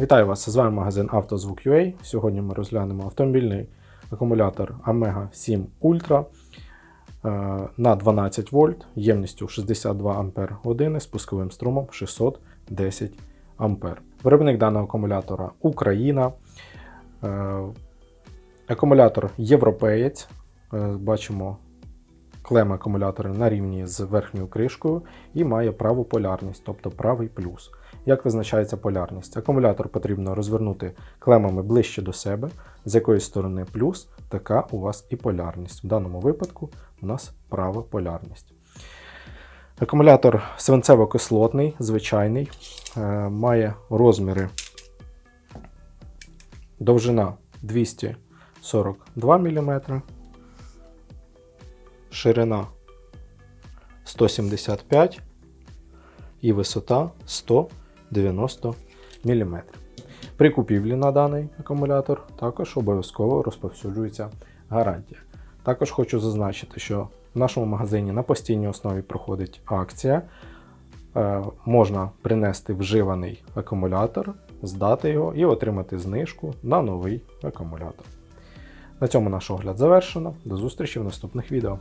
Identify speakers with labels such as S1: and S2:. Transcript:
S1: Вітаю вас! З вами магазин «Автозвук.UA». Сьогодні ми розглянемо автомобільний акумулятор Omega 7 Ultra на 12 вольт ємністю 62 Ампер години з пусковим струмом 610 Ампер. Виробник даного акумулятора Україна. Е, Акумулятор європеєць. Е, Бачимо клеми акумулятора на рівні з верхньою кришкою і має праву полярність, тобто правий плюс. Як визначається полярність? Акумулятор потрібно розвернути клемами ближче до себе, з якої сторони плюс, така у вас і полярність. В даному випадку у нас права полярність. Акумулятор свинцево-кислотний, звичайний, е, має розміри довжина 242 мм, ширина 175 і висота 190 мм. При купівлі на даний акумулятор також обов'язково розповсюджується гарантія. Також хочу зазначити, що в нашому магазині на постійній основі проходить акція. Е, Можна принести вживаний акумулятор, здати його і отримати знижку на новий акумулятор. На цьому наш огляд завершено. До зустрічі в наступних відео.